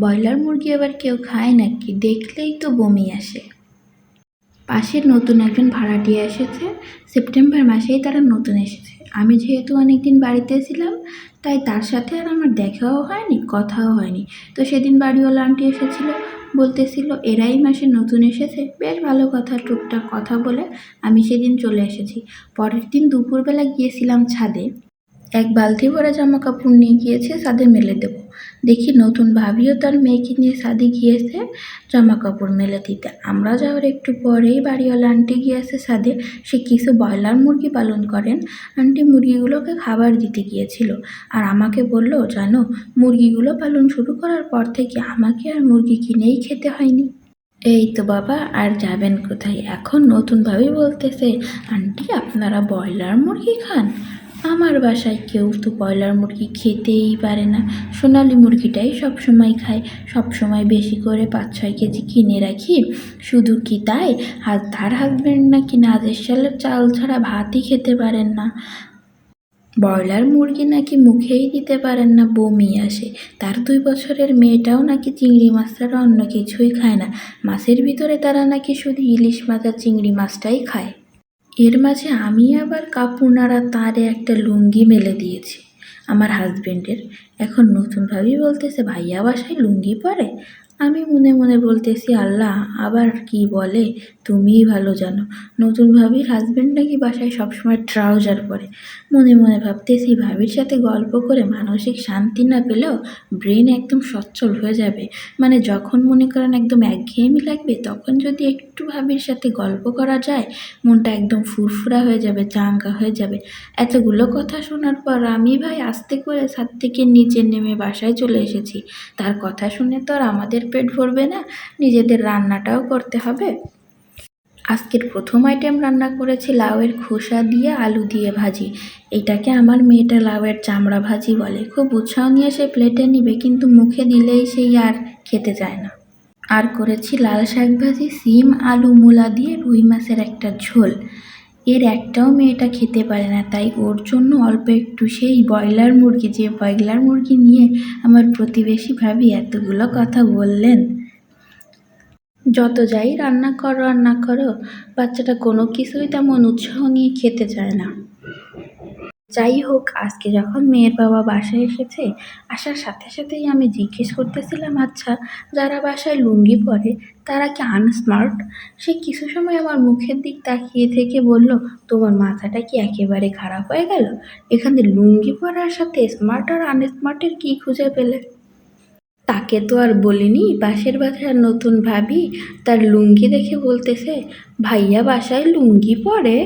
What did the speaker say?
Broiler মুরগি আবার কেউ খায় নাকি? দেখলেই তো বমি আসে। পাশের নতুন একজন ভাড়াটিয়া এসেছে। সেপ্টেম্বর মাসেই তারা নতুন এসেছে। আমি যেহেতু অনেকদিন বাড়িতে ছিলাম, তাই তার সাথে আর আমার দেখাও হয়নি, কথাও হয়নি। তো সেদিন বাড়িওয়ালা আন্টি এসেছিল, বলতেছিল, এরাই মাসে নতুন এসেছে। বেশ ভালো কথা, টুকটাক কথা বলে আমি সেদিন চলে এসেছি। পরের দিন দুপুরবেলা গিয়েছিলাম ছাদে। এক বালতি ভরা জামা কাপড় নিয়ে গিয়েছে ছাদে মেলে দেব। দেখি নতুন ভাবিও তার মেয়েকে নিয়ে ছাদে গিয়েছে জামা কাপড় মেলে দিতে। আমরা যাওয়ার একটু পরেই বাড়িওয়ালা আন্টি গিয়েছে সাদে। সে কিছু ব্রয়লার মুরগি পালন করেন। আন্টি মুরগিগুলোকে খাবার দিতে গিয়েছিল আর আমাকে বলল, জানো, মুরগিগুলো পালন শুরু করার পর থেকে আমাকে আর মুরগি কিনেই খেতে হয়নি। এই তো বাবা, আর যাবেন কোথায়? এখন নতুনভাবে বলতেছে, আন্টি, আপনারা ব্রয়লার মুরগি খান? আমার বাসায় কেউ তো ব্রয়লার মুরগি খেতেই পারে না। সোনালি মুরগিটাই সবসময় খায়, সবসময় বেশি করে পাঁচ ছয় কেজি কিনে রাখি। শুধু কি তাই? আর তার হাজব্যান্ড নাকি নাজের সালের চাল ছাড়া ভাতই খেতে পারেন না। ব্রয়লার মুরগি নাকি মুখেই দিতে পারেন না, বমি আসে। তার দুই বছরের মেয়েটাও নাকি চিংড়ি মাছ ছাড়া অন্য কিছুই খায় না। মাছের ভিতরে তারা নাকি শুধু ইলিশ মাছ আর চিংড়ি মাছটাই খায়। এর মাঝে আমি আবার কাপড় নাড়া তারে একটা লুঙ্গি মেলে দিয়েছি। আমার হাজব্যান্ডের এখন নতুনভাবেই বলতেছে, ভাইয়া বাসায় লুঙ্গি পরে? আমি মনে মনে বলতেছি, আল্লাহ, আবার কি বলে? তুমিই ভালো জানো। নতুন ভাবির হাজবেন্ড নাকি বাসায় সবসময় ট্রাউজার পরে। মনে মনে ভাবতেছি, ভাবির সাথে গল্প করে মানসিক শান্তি না পেলেও ব্রেন একদম সচ্ছল হয়ে যাবে। মানে যখন মনে করেন একদম একঘেয়েমি লাগবে, তখন যদি একটু ভাবির সাথে গল্প করা যায়, মনটা একদম ফুরফুরা হয়ে যাবে, চাঙ্গা হয়ে যাবে। এতগুলো কথা শোনার পর আমি ভাই আস্তে করে ছাদ থেকে নিচে নেমে বাসায় চলে এসেছি। তার কথা শুনে তো আর আমাদের পেট ভরবে না, নিজেদের রান্নাটাও করতে হবে। আজকের প্রথম আইটেম রান্না করেছি, লাউয়ের খোসা দিয়ে আলু দিয়ে ভাজি। এটাকে আমার মেয়েটা লাউয়ের চামড়া ভাজি বলে। খুব উৎসাহ নিয়ে সে প্লেটে নিবে, কিন্তু মুখে দিলেই সেই আর খেতে চায় না। আর করেছি লাল শাক ভাজি, সিম, আলু, মূলা দিয়ে রুই মাছের একটা ঝোল। এর একটাও মেয়েটা খেতে পারে না, তাই ওর জন্য অল্প একটু সেই ব্রয়লার মুরগি, যে ব্রয়লার মুরগি নিয়ে আমার প্রতিবেশী ভাবি এতগুলো কথা বললেন। যত যাই রান্না করো রান্না করো, বাচ্চাটা কোনো কিছুই তেমন উৎসাহ নিয়ে খেতে চায় না। যাই হোক, আজকে যখন মেয়ের বাবা বাসায় এসেছে, আসার সাথে সাথেই আমি জিজ্ঞেস করতেছিলাম আচ্ছা যারা বাসায় লুঙ্গি পরে, তারা কি আনস্মার্ট সে কিছু সময় আমার মুখের দিক তাকিয়ে থেকে বলল, তোমার মাথাটা কি একেবারে খারাপ হয়ে গেল? এখানে লুঙ্গি পরার সাথে স্মার্ট আর আনস্মার্টের কী খুঁজে পেলে? তাকে তো আর বলিনি, পাশের বাসার নতুন ভাবি তার লুঙ্গি দেখে বলতেছে, ভাইয়া বাসায় লুঙ্গি পরে?